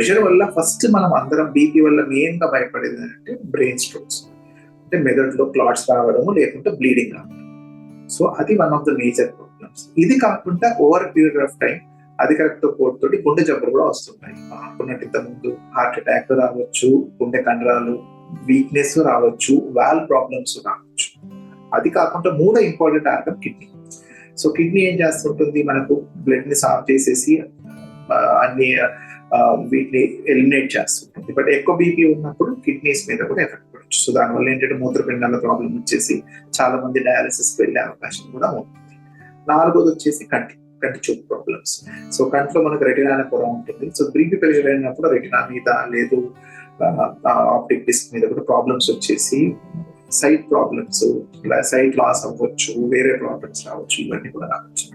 Pressure వల్ల first మనం అందరం బీపీ వల్ల మెయిన్గా భయపడేది అంటే బ్రెయిన్ స్ట్రోక్స్ అంటే మెదడులో క్లాట్స్ రావడము లేకుంటే బ్లీడింగ్ రావడం. సో అది one of the major problems ఇది కాకుండా ఓవర్ పీరియడ్ ఆఫ్ టైం అధిక రక్తపోటు తోటి గుండె జబ్బులు కూడా వస్తున్నాయి అనుకున్నట్టు ఇంత ముందు హార్ట్ అటాక్ రావచ్చు గుండె కండరాలు వీక్నెస్ రావచ్చు వాల్ ప్రాబ్లమ్స్ రావచ్చు. అది కాకుండా మూడో important organ kidney. So kidney ఏం చేస్తుంటుంది? మనకు బ్లడ్ని సాఫ్ చేసేసి అన్ని వీటిని ఎలిమినేట్ చేస్తుంటుంది. బట్ ఎక్కువ బీపీ ఉన్నప్పుడు కిడ్నీస్ మీద కూడా ఎఫెక్ట్ పడవచ్చు సో దానివల్ల ఏంటంటే మూత్రపిండాల ప్రాబ్లం వచ్చేసి చాలా మంది డయాలసిస్ వెళ్ళే అవకాశం కూడా ఉంటుంది. నాలుగోది వచ్చేసి కంటి కంటి చూపు ప్రాబ్లమ్స్ సో కంట్లో మనకు రెటినా కూడా ఉంటుంది. సో బీపీ ప్రెషర్ అయినప్పుడు రెటినా మీద లేదు ఆప్టిక్ డిస్క్ మీద కూడా ప్రాబ్లమ్స్ వచ్చేసి సైట్ ప్రాబ్లమ్స్ సైట్ లాస్ అవ్వచ్చు వేరే ప్రాబ్లమ్స్ రావచ్చు ఇవన్నీ కూడా రావచ్చు.